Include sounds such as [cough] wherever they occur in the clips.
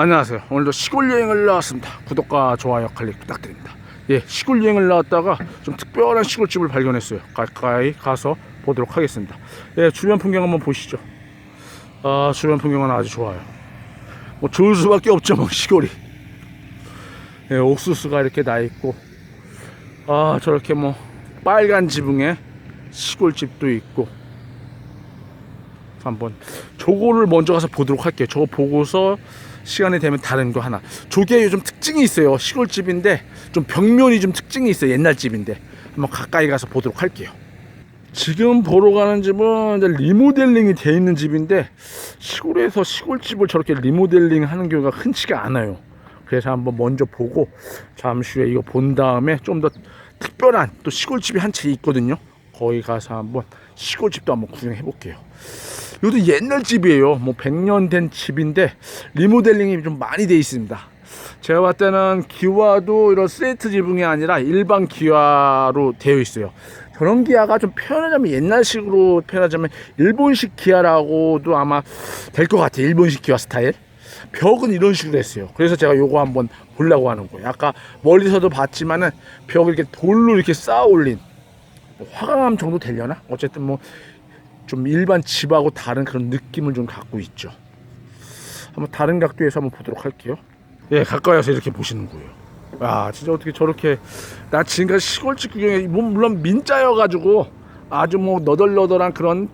안녕하세요. 오늘도 시골 여행을 나왔습니다. 구독과 좋아요 클릭 부탁드립니다. 예, 시골 여행을 나왔다가 좀 특별한 시골집을 발견했어요. 가까이 가서 보도록 하겠습니다. 예, 주변 풍경 한번 보시죠. 아, 주변 풍경은 아주 좋아요. 뭐 좋을 수밖에 없죠, 뭐 시골이. 예, 옥수수가 이렇게 나 있고, 아, 저렇게 뭐 빨간 지붕에 시골집도 있고. 한번 저거를 먼저 가서 보도록 할게요. 저거 보고서 시간이 되면 다른 거 하나. 저게 요즘 특징이 있어요. 시골집인데 좀 벽면이 좀 특징이 있어요. 옛날 집인데 한번 가까이 가서 보도록 할게요. 지금 보러 가는 집은 리모델링이 돼 있는 집인데 시골에서 시골집을 저렇게 리모델링 하는 경우가 흔치가 않아요. 그래서 한번 먼저 보고 잠시 후에 이거 본 다음에 좀 더 특별한 또 시골집이 한 채 있거든요. 거기 가서 한번 시골집도 한번 구경해 볼게요. 이것도 옛날 집이에요. 뭐 100년 된 집인데 리모델링이 좀 많이 돼 있습니다. 제가 봤을 때는 기와도 이런 세트 지붕이 아니라 일반 기와로 되어 있어요. 저런 기아가 좀 표현하자면 옛날식으로 표현하자면 일본식 기아라고도 아마 될 것 같아요. 일본식 기아 스타일. 벽은 이런 식으로 했어요. 그래서 제가 요거 한번 보려고 하는 거예요. 아까 멀리서도 봤지만은 벽을 이렇게 돌로 이렇게 쌓아 올린 뭐 화강암 정도 되려나? 어쨌든 뭐 좀 일반 집하고 다른 그런 느낌을 좀 갖고 있죠. 한번 다른 각도에서 한번 보도록 할게요. 예, 가까이 와서 이렇게 보시는 거예요. 아, 진짜 어떻게 저렇게 나 지금까지 시골집 구경에 뭐 물론 민자여 가지고 아주 뭐 너덜너덜한 그런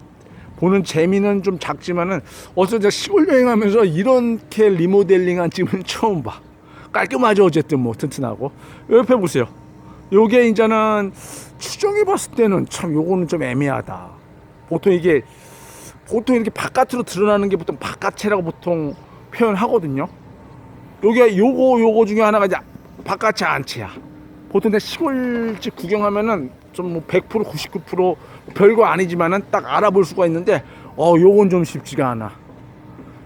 보는 재미는 좀 작지만은 어서 제가 시골 여행하면서 이렇게 리모델링한 집은 [laughs] 처음 봐. 깔끔하죠 어쨌든 뭐 튼튼하고 옆에 보세요. 요게 이제는 추정해 봤을 때는 참 요거는 좀 애매하다. 보통 이게 보통 이렇게 바깥으로 드러나는 게 보통 바깥채라고 보통 표현하거든요. 요게 요거 요거 중에 하나가 이제 바깥채 안채야. 보통 내 시골집 구경하면은 좀뭐100% 99% 별거 아니지만은 딱 알아볼 수가 있는데 어 요건 좀 쉽지가 않아.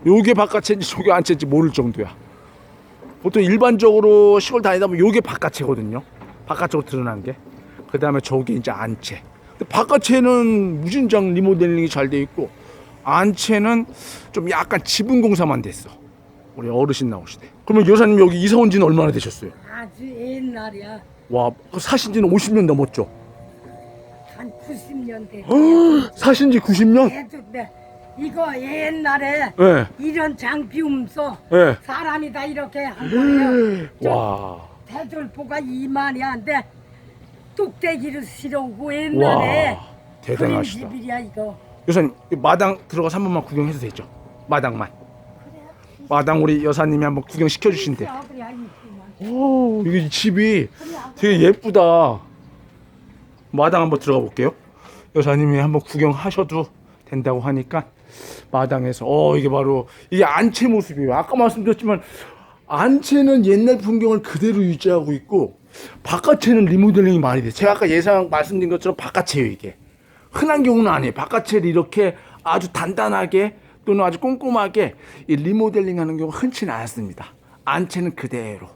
요게 바깥채인지 저게 안채인지 모를 정도야. 보통 일반적으로 시골 다니다 보면 요게 바깥채거든요. 바깥쪽으로 드러난 게. 그 다음에 저게 이제 안채. 근데 바깥채는 무진장 리모델링이 잘 돼 있고 안채는 좀 약간 지분 공사만 됐어. 우리 어르신 나오시대. 그러면 여사님 여기 이사 온 지는 얼마나 되셨어요? 아주 옛날이야. 와, 사신 지는 50년 넘었죠? 한 90년 대. 사신 지 90년? 해줬대. 이거 옛날에 예, 이런 장비 없어. 예. 사람이 다 이렇게 한 거예요. 저 와, 대돌보가 이만이 한데 뚝배기를 실어오고 옛날에 와, 대단하시다. 집이야 이거. 여사님, 이 마당 들어가서 한 번만 구경해도 되죠? 마당만. 마당 우리 여사님이 한번 구경 시켜 주신대. 아버야 이쁘만. 오, 이게 집이 되게 예쁘다. 마당 한번 들어가 볼게요. 여사님이 한번 구경하셔도 된다고 하니까 마당에서 어 이게 바로 이게 안채 모습이에요. 아까 말씀드렸지만 안채는 옛날 풍경을 그대로 유지하고 있고 바깥채는 리모델링이 많이 돼. 제가 아까 예상 말씀드린 것처럼 바깥채예요 이게. 흔한 경우는 아니에요. 바깥채를 이렇게 아주 단단하게 또는 아주 꼼꼼하게 이 리모델링 하는 경우가 흔치는 않습니다. 안채는 그대로.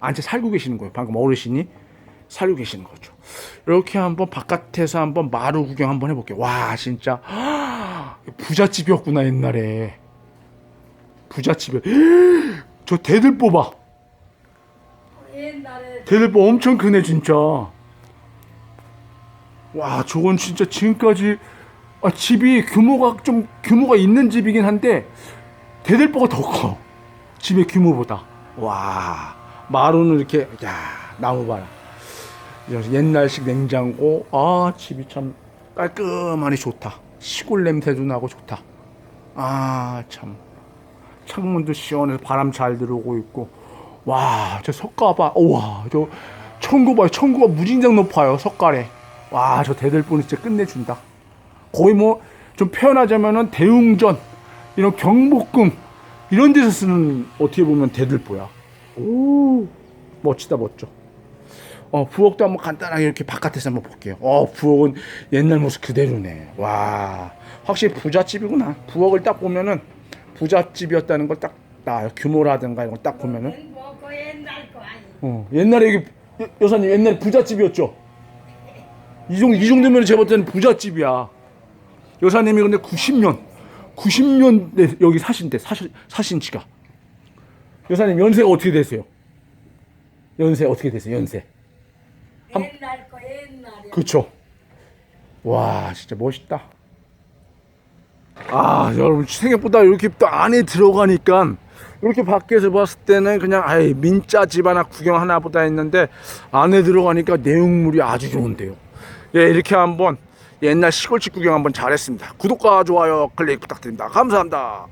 안채 살고 계시는 거예요. 방금 어르신이 살고 계시는 거죠. 이렇게 한번 바깥에서 한번 마루 구경 한번 해볼게요. 와 진짜 부잣집이었구나 옛날에 부잣집이 [gasps] 저 대들 뽑아 옛날에 대들보 엄청 크네 진짜. 와 저건 진짜 지금까지 아, 집이 규모가 좀 규모가 있는 집이긴 한데 대들보가 더 커. 집의 규모보다. 와 마루는 이렇게 야 나무 봐라. 옛날식 냉장고 아 집이 참 깔끔하니 좋다. 시골 냄새도 나고 좋다. 아 참. 창문도 시원해서 바람 잘 들어오고 있고 와 저 석가 봐. 우와 저 천구 봐요. 천구가 무진장 높아요 석가래. 와 저 대들보는 진짜 끝내준다. 거의 뭐 좀 표현하자면은 대웅전 이런 경복궁 이런 데서 쓰는 어떻게 보면 대들보야. 오 멋지다 멋져. 어 부엌도 한번 간단하게 이렇게 바깥에서 한번 볼게요. 어 부엌은 옛날 모습 그대로네. 와 확실히 부잣집이구나. 부엌을 딱 보면은 부잣집이었다는 걸 딱 나요 규모라든가 이런 걸 딱 보면은. 어, 옛날에 여기 여- 여사님 옛날에 부잣집이었죠. 이 정도 이 정도면 제가 볼 때는 부잣집이야. 여사님이 근데 90년 90년 대 여기 사신대 사신 사신 지가 여사님 연세가 어떻게 되세요? 연세 어떻게 되세요? 연세. 한- 옛날 거 옛날에. 그쵸. 와, 진짜 멋있다. 아, 여러분, 생각보다 이렇게 또 안에 들어가니까, 이렇게 밖에서 봤을 때는 그냥, 아이, 민자 집 하나 구경 하나 보다 했는데, 안에 들어가니까 내용물이 아주 좋은데요. 예, 이렇게 한번 옛날 시골집 구경 한번 잘했습니다. 구독과 좋아요 클릭 부탁드립니다. 감사합니다.